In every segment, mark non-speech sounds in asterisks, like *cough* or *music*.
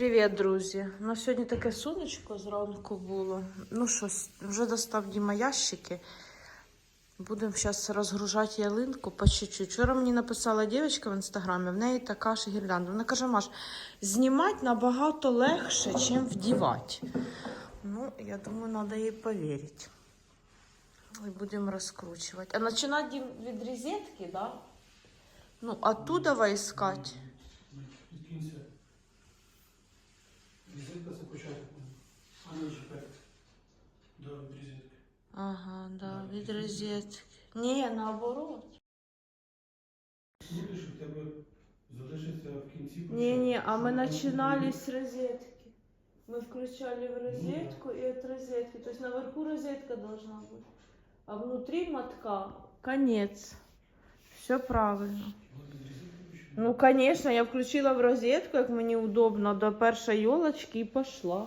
Привіт, друзі! Ну, сьогодні таке сонечко зранку було. Ну що, вже достав Діма ящики. Будемо зараз розгружати ялинку по чуть-чуть. Вчора мені написала дівчинка в інстаграмі, в неї така ж гірлянда. Вона каже, Маш, знімати набагато легше, ніж вдівати. Ну, я думаю, треба їй повірити. І будемо розкручувати. А починати від розетки, да? Ну, оттуда искать. Відкинься. Різинка це початок. А не чекай. Да, від різинки. Ага, да, від розетки. Ні, наоборот. Будеш, у тебе залишиться в кінці Не, не, а мы початок. начинали с розетки. Мы включали в розетку и от розетки. То есть наверху розетка должна быть. А внутри мотка конец. Все правильно. Ну, конечно, я включила в розетку, як мені удобно, до першої йолочки і пошла.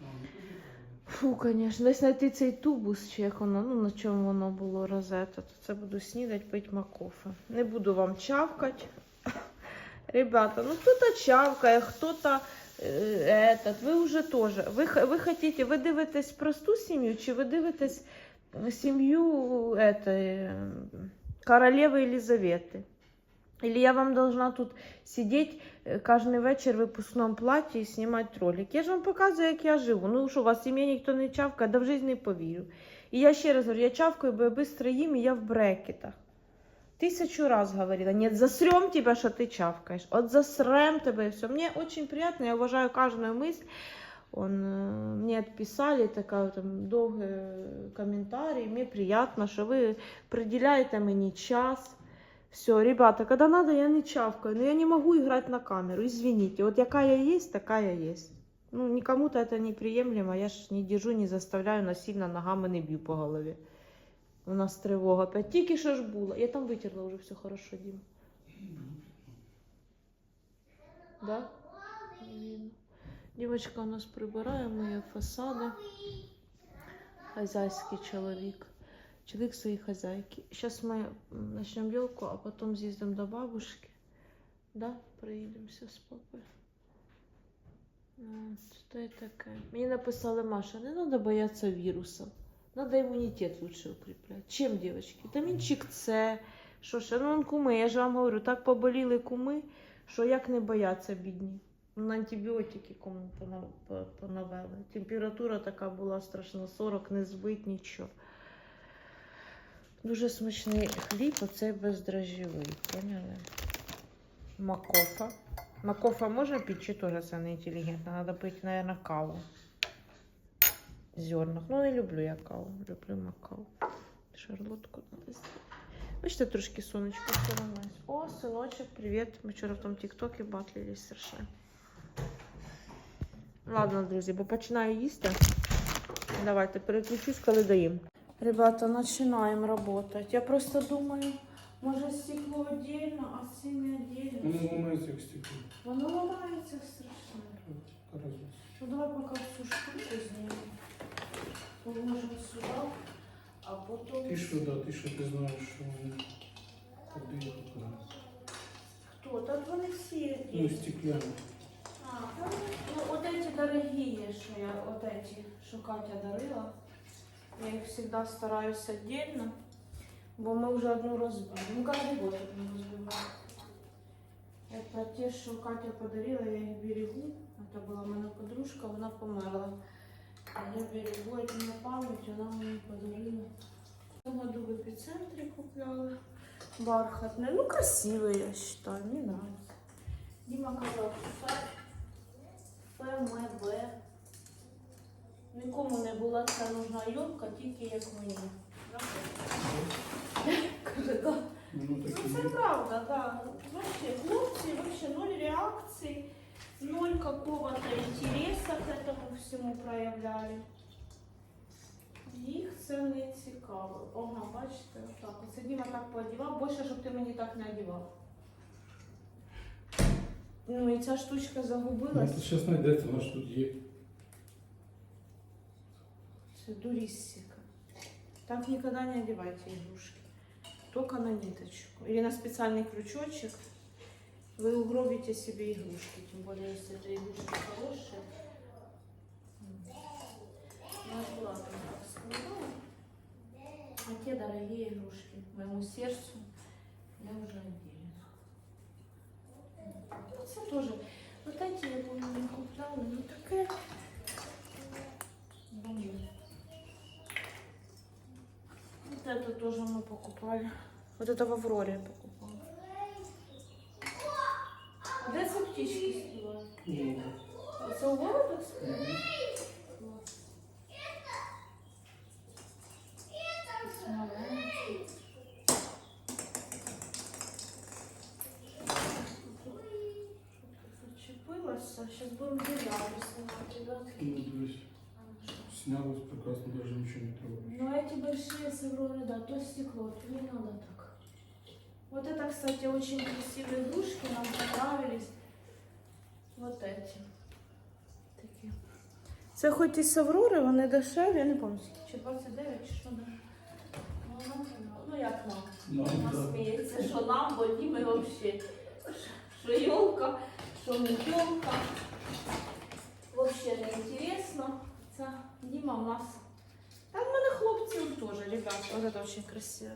А, тоді правильно. Фу, конечно, десь знайти цей тубус, чи як воно, ну на чому воно було розета, то це буду снідати, пити макофе. Не буду вам чавкати. Ребята, ну кто-то чавкає, хто-то е, ви вже теж. Ви, ви хотите, ви дивитесь просту сім'ю, чи ви дивитесь сім'ю е, королеви Елизавети? Или я вам должна тут сидеть е, кожен вечір в випускному платі і знімати ролик. Я ж вам показую, як я живу. Ну що, у вас сім'я ніхто не чавкає, да в житті не повірю. І я ще раз говорю, я чавкаю, бо я быстро їм, і я в брекетах. Тысячу раз говорила, нет, засрем тебя, что ты чавкаешь. От засрем тебя и все. Мне очень приятно, я уважаю каждую мысль. Он, э, мне отписали такая там довгий комментарий. Мне приятно, что вы приділяєте мені час. Все, ребята, когда надо, я не чавкаю, но я не могу играть на камеру, извините. Вот какая я есть, такая я есть. Ну, никому-то это неприемлемо, я ж не держу, не заставляю насильно ногами не бью по голове. У нас тривога опять. Тільки що ж було. Я там витерла вже все хорошо, Дім. Да? Не видно. Дівчинка у нас прибирає, миє фасади. Хазяйський чоловік. Чоловік своїй хазяйки. Зараз ми м, почнемо білку, а потім з'їздимо до бабушки. Да? Приїдемося з папою. От, Що це таке? Мені написали Маша, не треба боятися вірусів. Надо иммунитет лучше укреплять. Чем, девочки? Витаминчик С. Що ще? Ну, куми, я ж вам говорю, так поболіли куми, що як не бояться бідні. На антибіотики кому пона- понавели. Температура така була страшна, 40, не збить, нічого. Дуже смачний хліб, оцей бездрожжєвий, поняли? Макофа. Макофа можна пити, чи теж це не інтелігентно? Треба пити, мабуть, каву зернах. Ну, не люблю я каву, люблю макаву. Шарлотку надо. Бачите, трошки сонечко поламалось. О, синочок, привіт. Ми вчора в тому тіктокі батлились страшно. Ладно, друзі, бо починаю їсти. Давайте переключусь, коли доїм. Ребята, починаємо працювати. Я просто думаю, може стекло віддільно, а ці не віддільно. Воно ламається як стекло. Воно ламається страшно. Ну давай пока всю штуку снимем. Положим сюда, а потом... Ти що, да, ти що ти знаєш, що вони туди Кто? Так вони всі Ну, є. стекляні. А, ну вот эти дорогие, что я, вот эти, что Катя дарила. Я их всегда стараюсь отдельно, бо мы уже одну разбили. Ну, каждый год одну разбиваем. Это те, что Катя подарила, я их берегу. Это была моя подружка, она померла. А Я берегу это на память, она мне подарила. В том году в эпицентре купляла. Бархатные. Ну, красивые, я считаю, мне нравится. Дима казав, Ф- ФМБ. Нікому не була ця нужна юбка, тільки як мені. Каже, да. Воно Ну, це правда, да. Вообще, хлопці, вообще ноль реакцій, ноль какого-то интереса к этому всьому проявляли. Їх це не цікаво. Ага, бачите, отак. Оце Діма так поодівав, більше, щоб ти мені так не одівав. Ну і ця штучка Ну, загубилась. Це зараз знайдеться, вона ж тут є. Це дуриссика. Так никогда не одевайте игрушки. Только на ниточку. Или на специальный крючочек. Вы угробите себе игрушки, тем более, если это игрушки хорошие. А те дорогие игрушки моему сердцу я уже отделена. Это тоже. Вот эти я помню не купляла, но такая бомба. Вот это тоже мы покупали. Вот это в Авроре я покупала. А де це птички співають? Ні. Це у Вовы так співають? Зачепилася, зараз будемо ділянку знімати, ребятки. Ну, дивись, снялось прекрасно, даже ничего не трогаешь. Ну эти большие севроны, да, то стекло, то не надо так. Вот это, кстати, очень красивые игрушки, нам понравились. Вот эти. Такі. Це хоч і Саврори, вони дешеві, я не пам'ятаю, скільки, чи 29, чи що да. Ну, нам понравилось. Ну як нам? Нам, Вона да. сміється, що нам, бо ні, ми взагалі. Що йолка, що не йолка. Взагалі не інтересно. Це Діма в нас. Та в мене хлопці теж, ребята. Вот это очень красиво.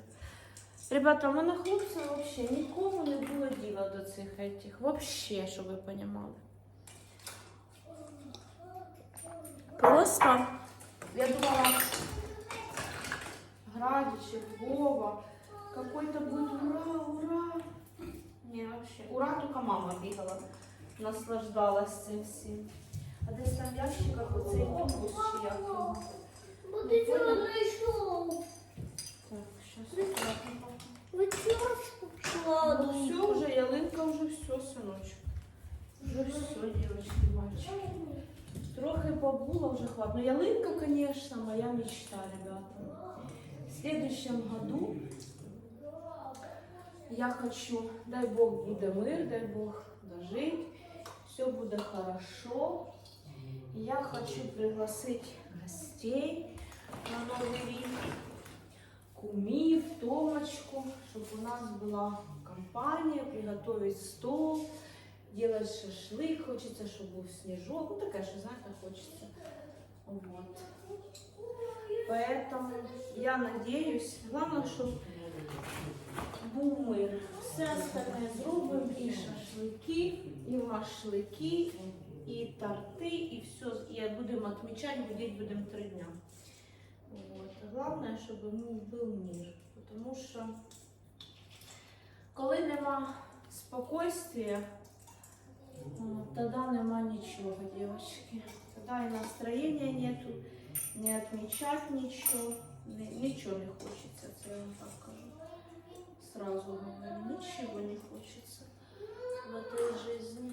Ребята, в мене хлопці взагалі нікому не було діла до цих этих. Вообще, щоб ви розуміли. Просто я думала, Градичев, Вова, какой-то будет ура, ура. Не, вообще. Ура, только мама бігала, наслаждалась цим всім. А десь там ящиках оцей тубус чи як. Вот и что нашел? Так, щас. аккуратно. Вот что Ну, все, уже ялинка, вже все, синочок. Вже все, дівчатки, мальчики. Трохи побула, вже хватит. Ну, ялинка, конечно, моя мечта, ребята. В следующем году я хочу, дай Бог буде мир, дай Бог дожить, все буде хорошо. Я хочу пригласить гостей на Новый рік, кумів, Томочку, щоб у нас була компанія, приготовить стол, делать шашлик, хочеться, щоб був сніжок, ну таке, що знаєте, хочеться. Вот. Поэтому я надеюсь, главное, щоб був мир. Все остальне зробимо, і шашлики, і машлики, і торти, і все. І будемо відмічати, будіть будемо три дня. Вот. Главное, щоб ну, був мир. Тому що коли нема спокойствия, от, тоді нема нічого, дівчатки. Тоді і настроєння нету, не відмічати нічого, нічого не хочеться, це я вам так кажу. Сразу говорю, ничего не хочется в этой жизни.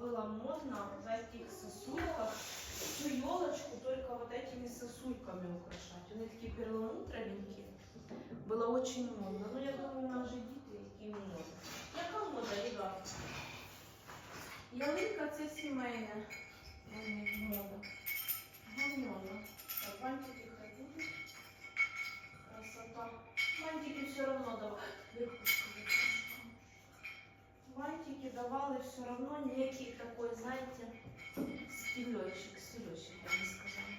было модно в этих сосульках всю елочку только вот этими сосульками украшать. Они такие перламутровенькие. Было очень модно. Ну, я думаю, у нас же діти, які мода. Яка мода, ребята? Ялинка це сімейна м, мода. Гамнона. Так, бантики ходили. Красота. Бантики все равно давали. Давали все равно некий такой, знаете, стилечек, стилечек, я бы сказала.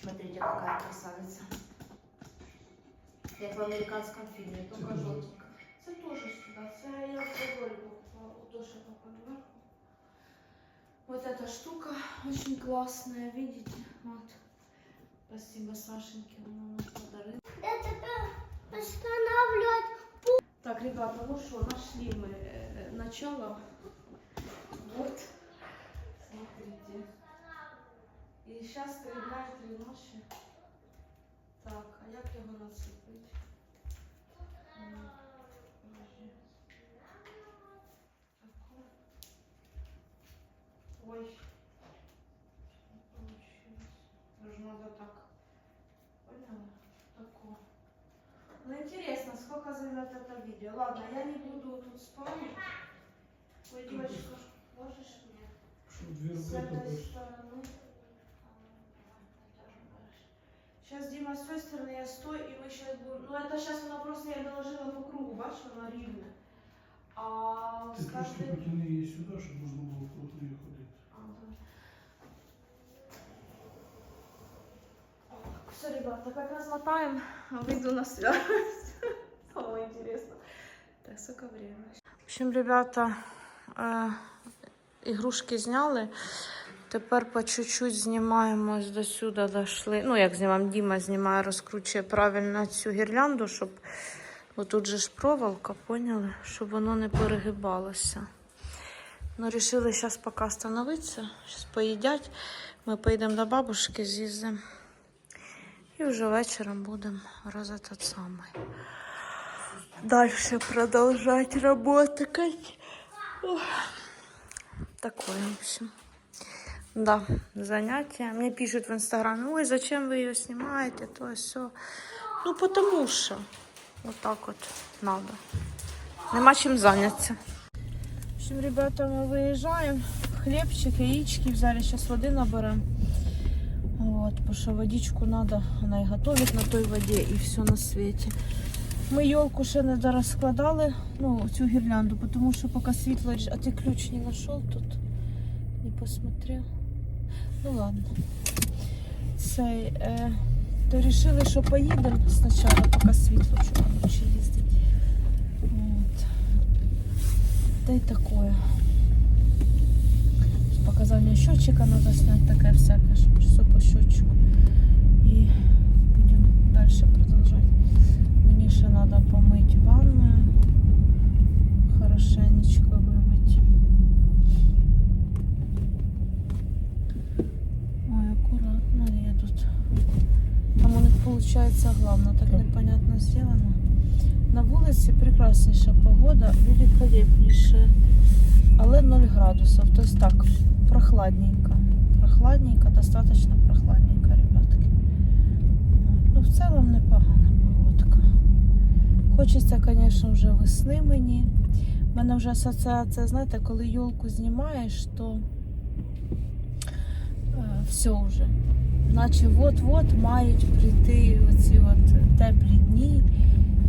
Смотрите, какая красавица. Як в американском фильме, только желтенько. Це теж сюда. Це я в Подолі покупала. У Тоши покупала. Вот эта штука очень классная, видите? Вот. Спасибо Сашеньке, она нам подарила. Я тебя останавливать. Так, ребята, ну что, нашли мы э, начало. Вот. Смотрите. И сейчас три три ночи. Так, а як його нацепити? Ой. Даже надо так. Поняла? Тако. Ну интересно, сколько займет это видео. Ладно, я не буду тут спамить. Ой, девочка, можешь мне? Щоб дві С руки этой то стороны. Сейчас, Дима, с той стороны я стой, и мы сейчас будем... Ну, это сейчас она просто, я доложила по кругу, бачишь, она ривная. А Ти с трошки каждой... потяни її сюди, щоб можна було вкруг неї ходити. Все, ребята, как размотаем, выйду на связь. Самое интересное. Так, сколько время? В общем, ребята, е, ігрушки зняли. Тепер по чуть-чуть знімаємо до сюди дійшли. Ну, як знімаємо, Діма знімає, розкручує правильно цю гірлянду, щоб бо тут же ж проволока, поняли, щоб воно не перегибалося. Ну, рішили зараз поки остановитися, зараз поїдять. Ми поїдемо до бабушки, з'їздимо. І вже вечором будемо раз этот самий Дальше продолжать работать. Ох. Такое, в общем. Да, занятия. Мне пишут в инстаграме, ой, зачем вы ее снимаете, то все. Ну, потому что. Вот так вот надо. Нема чим заняться. В общем, ребята, мы выезжаем. Хлебчик, яички взяли. Сейчас воды наберем. Вот, потому что водичку надо, она и готовит на той воде, и все на свете. Ми йолку ще не дорозкладали, ну, цю гірлянду, тому що поки світло... А ти ключ не знайшов тут? Не посмотрел. Ну ладно. Цей, е, то вирішили, що поїдемо спочатку, поки світло, щоб лучше їздити. От. Та й таке. Показання счетчика треба зняти, таке всяке, щоб все по счетчику. І будемо далі продовжувати. Мені ще треба помити ванну. Хорошенечко вимити. Ой, аккуратно едут. Там у них получается главное, так непонятно сделано. На вулиці прекрасніша погода, великолепніше. Але 0 градусів. Тобто так, прохладненько. Прохладненько, достаточно прохладненько, ребятки. Ну, в цілому непогана погодка. Хочеться, звісно, вже весни мені. У мене вже асоціація, знаєте, коли йолку знімаєш, то е, все вже. Наче от-от мають прийти оці от теплі дні,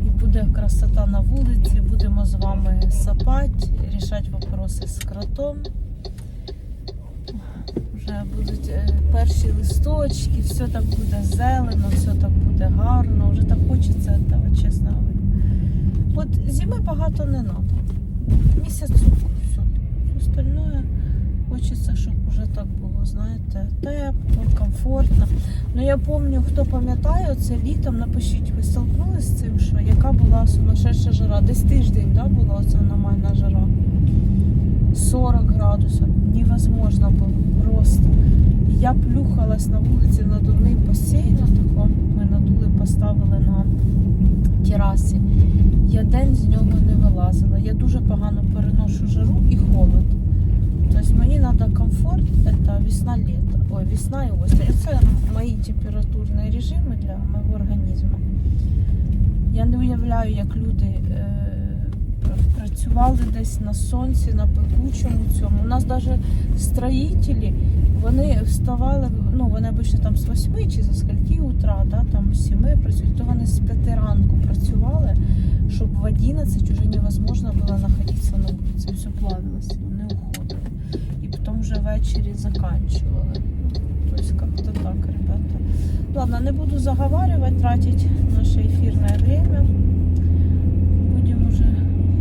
і буде красота на вулиці, будемо з вами сапати, рішати вопроси з кротом. Вже будуть е, перші листочки, все так буде зелено, все так буде гарно, вже так хочеться чесно. От зими багато не треба. Місяцок, все. Все остальное хочеться, щоб вже так було, знаєте, тепло, комфортно. Ну я пам'ятаю, хто пам'ятає, це літом, напишіть, ви столкнулися з цим, що яка була сумасшедша жара? Десь тиждень да, була оця нормальна жара. 40 градусів. Невозможно було просто. Я плюхалась на вулиці над одним басейном, таком. ми надули, поставили на терасі. Я день з нього не вилазила. Я дуже погано переношу жару і холод. Тобто мені треба комфорт, це весна-літо. Ой, весна і осінь. Це мої температурні режими для мого організму. Я не уявляю, як люди е, працювали десь на сонці, на пекучому цьому. У нас навіть строїтелі, вони вставали, ну вони обично там з 8 чи з скольки утра, да, там з 7 працюють, то вони з 5 ранку працювали, щоб в 11 вже невозможно було знаходитися на вулиці. Все плавилося, вони уходили. І потім вже ввечері заканчивали. Тобто как-то так, ребята. Ладно, не буду заговаривать, тратить наше эфирное время. Будем уже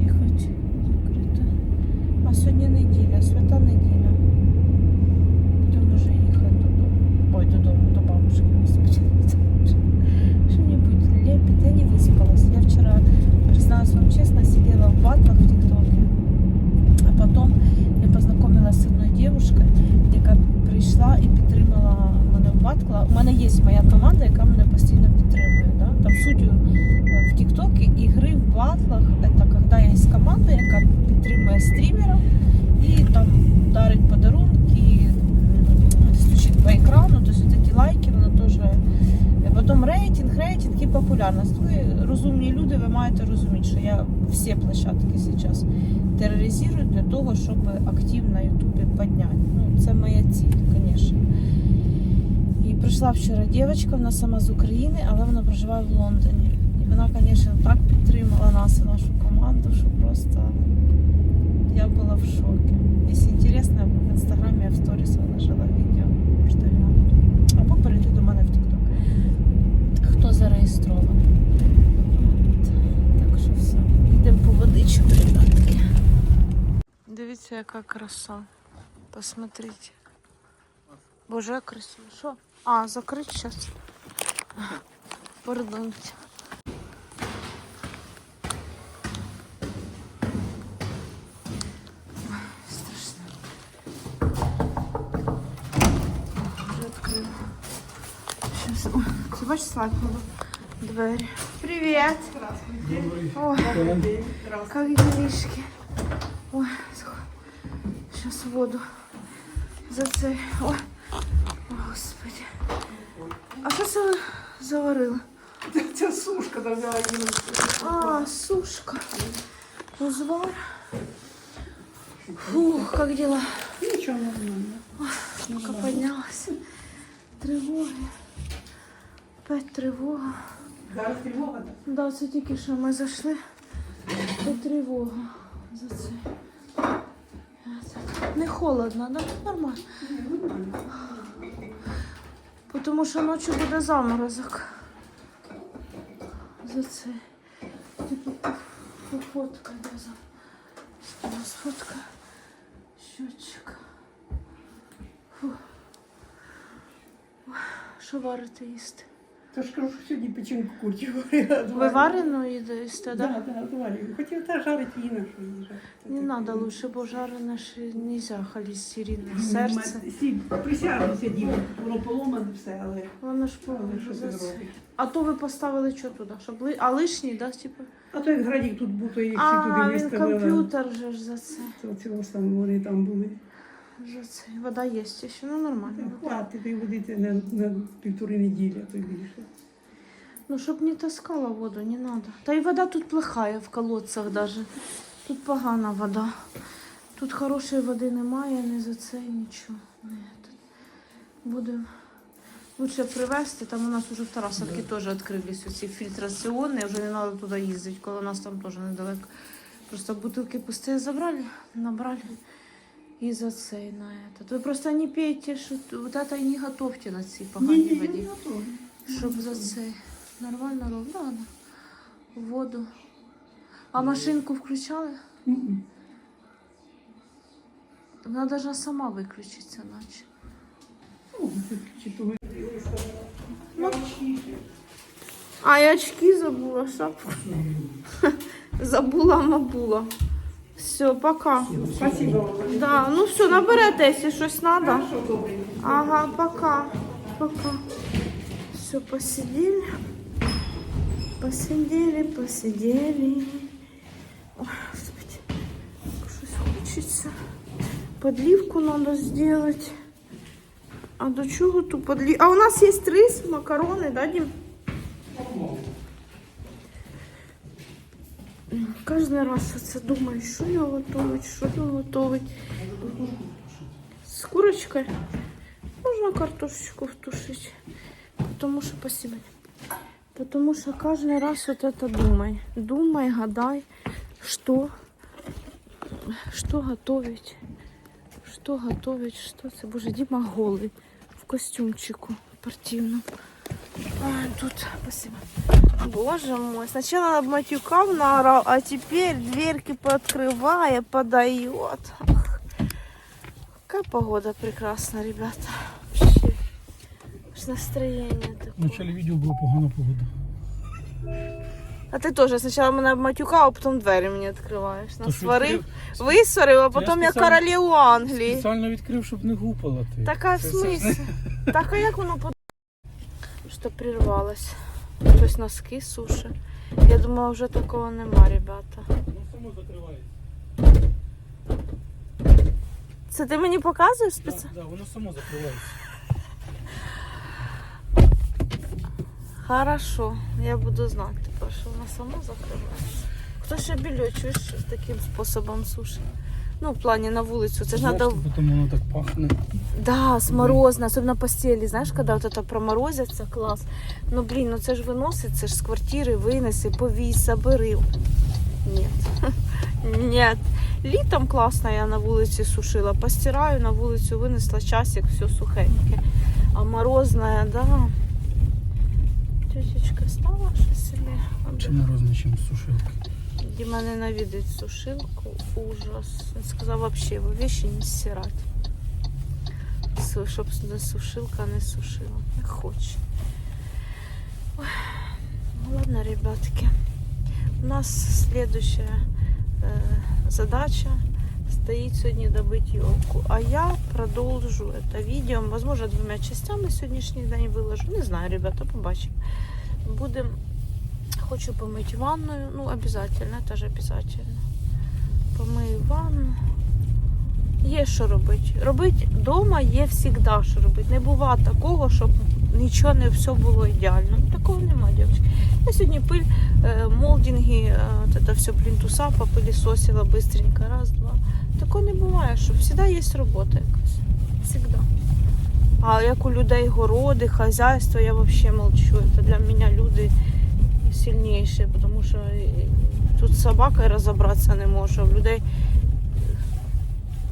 ехать закрыто. А сьогодні неділя, свята неділя. Будемо вже їхати додому. Ой, додому, до бабушки. господи. *laughs* Что-нибудь лепит. Я не выспалась. Признаюсь вам честно, сидела в батлах в ТикТоке. А потом я познайомилася з одною дівчиною, яка прийшла і підтримала мене в батла. У мене є моя команда, яка мене постійно підтримує. Да? Там суть е, в Тіктокі ігри в батл батлах це коли є команда, яка підтримує стрімерів і там дарить подарунки, м, стучить по екрану, тобто такі лайки, воно теж. Е, Потім рейтинг, рейтинг і популярність. Ви розумні люди, ви маєте розуміти, що я всі площадки зараз тероризую для того, щоб актив на Ютубі підняти. Ну, це моя ціль, звісно. І прийшла вчора дівчинка, вона сама з України, але вона проживає в Лондоні. І вона, звісно, так підтримала нас і нашу команду, що просто я була в шокі. Якщо інтересно, в інстаграмі я в сторіс виложила відео, можете глянути. Або перейти до мене в. Хто зареєстрований. Так що все. Йдемо по водичку, ребятки. Дивіться, яка краса. Посмотрите. Боже, красиво. Що? А, закрыть сейчас. Пардонте. Ой, ти бачиш, слайкнула двері. Привіт. Ой, как делишки? Ой, сейчас воду за цей. Ой, О, господи. А що це ви заварили? Це сушка там взяла її. А, сушка. Узвар. Фух, как дела? Нічого нормально. Только поднялась. Тривоги. Опять тривога. Зараз тривога, так? Да, це тільки що ми зайшли. То тривога за це. Не холодно, да? Нормально. Тому що ночі буде заморозок. За це. Типу фо- фотка де за. Нас фотка. Щотчик. Що варите їсти? То ж кажу, що сьогодні печінку курці варила. Ви варену їсте, да? Так, так, зварюю. Хотів та жарити її на що її. Не надо лучше, бо жарене ж нельзя холестерин. Серце. Сі, присяду сидів, воно поломане все, але, Воно ж повинно. А то ви поставили що туди? Щоб ли... А лишній, да, типу? А то як градік тут був, то їх всі А, він комп'ютер же ж за це. То цього саме вони там були. За це. Вода є ще, ну нормально. Хватить і водити на, на півтори неділі, а то й більше. Ну, щоб не таскала воду, не надо. Та й вода тут плохая в колодцях даже. Тут погана вода. Тут хорошої води немає, не за це нічого. Не, тут Будемо. Лучше привезти, там у нас уже в Тарасовці теж відкрились оці фільтраційні, вже не треба туди їздити, коли у нас там теж недалеко. Просто бутилки пусті забрали, набрали і за цей на этот. Ви просто не пейте, що вот это і не готовте на цій поганій воді. Щоб за це нормально робити. Да, да. Воду. А машинку включали? Мгм. Вона должна сама виключитися, наче. Ну, Ну. А, я очки забула, шапку. *laughs* Забула, мабула. Все, пока. Спасибо. Да, ну все, наберете, якщо щось треба. Хорошо. Ага, пока. Пока. Все, посидели. Посидели, посидели. Ой, господи, щось хочеться. Подливку надо сделать. А до чого ту подлив? А у нас є рис, макарони, да, Дім? Кожен раз оце думаю, що його готовить, що його готовить. З курочкою можна картошечку втушити. Потому що спасибо. Потому что каждый раз вот это думай. Думай, гадай, что, что готовить. Что готовить, что це? Боже, Дима голый в костюмчику спортивном. А, тут, спасибо. Боже мой, сначала матюкав наорал, а теперь дверки пооткрывая, подает. Ах, Какая погода прекрасная, ребята. Вообще. Аж настроение такое. В началі відео була погана погода. А ти теж спочатку мене матюкав, а потім двері мені відкриваєш. Насварив, висварив, а Я потім як спеціально- королеву Англії. Спеціально відкрив, щоб не гупала ти. Така в смислі? Так а як воно под... Що прервалось? Хтось носки сушить. Я думала, вже такого нема, ребята. Воно само. Це ти мені показуєш Так, спеціально? да, воно само закривається. Хорошо, я буду знати тепер, що вона сама закривається. Хто ще більо, чуєш, таким способом сушить? Ну, в плані на вулицю. Це ж Знаєш, треба. Потім воно так пахне. Да, с морозно, особенно постели, знаешь, когда вот это проморозится, класс. Ну, блин, ну це ж виносить, це ж з квартири винеси, повісь, забери. Нет. *laughs* Нет. Літом класно я на вулиці сушила. Постираю, на вулицю винесла часик, все сухеньке. А морозная, да. Тетечка стала щось собі. Чи морозно, чим сушилки. Діма ненавидить сушилку. Ужас. Він сказав вообще його вещи не стирати. Су- Щоб не сушилка не сушила. Не хоче. Ой. Ну ладно, ребятки. У нас следующая э, задача стоит сегодня добыть елку. А я продолжу это видео. Возможно, двумя частями сьогоднішній день виложу. Не знаю, ребята, побачимо. Будем Хочу помыть ванную. Ну, обязательно, это же обязательно. Помию ванну. Є що робити. Робити вдома є завжди що робити. Не буває такого, щоб нічого не все було ідеально. Такого нема, дівчатки. Я сьогодні пиль, е, молдинги, е, от это все плінтуса попилісосила быстренько. Раз, два. Такого не буває, що завжди є робота якась. Завжди. А як у людей городи, хазяйство, я взагалі молчу. Це для мене люди сильніші, тому що тут з собакою розібратися не може. У людей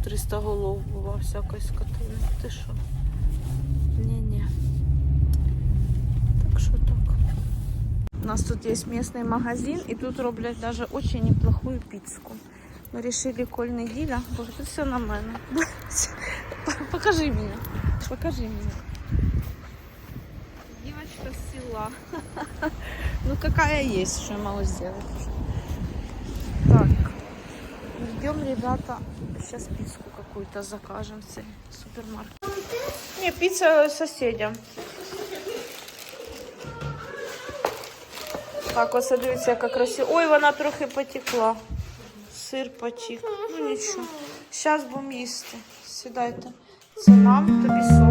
300 голов бува всякої скотини. Ти що? Ні-ні. Так що так. У нас тут є місний магазин, і тут роблять даже очень неплохую пиццку. Ми вирішили коль неділя, бо тут все на мене. *laughs* Покажи мене. Покажи мене. Девочка с села. *laughs* Ну какая есть, что я могу сделать. Так. Идем, ребята, сейчас пиццу какую-то закажем в цей супермаркет. Не, пицца соседям. Так, ось дивіться, яка красива. Ой, вона трохи потекла. Сир потік. Ну нічого. Зараз будемо їсти. Сідайте. Це нам, тобі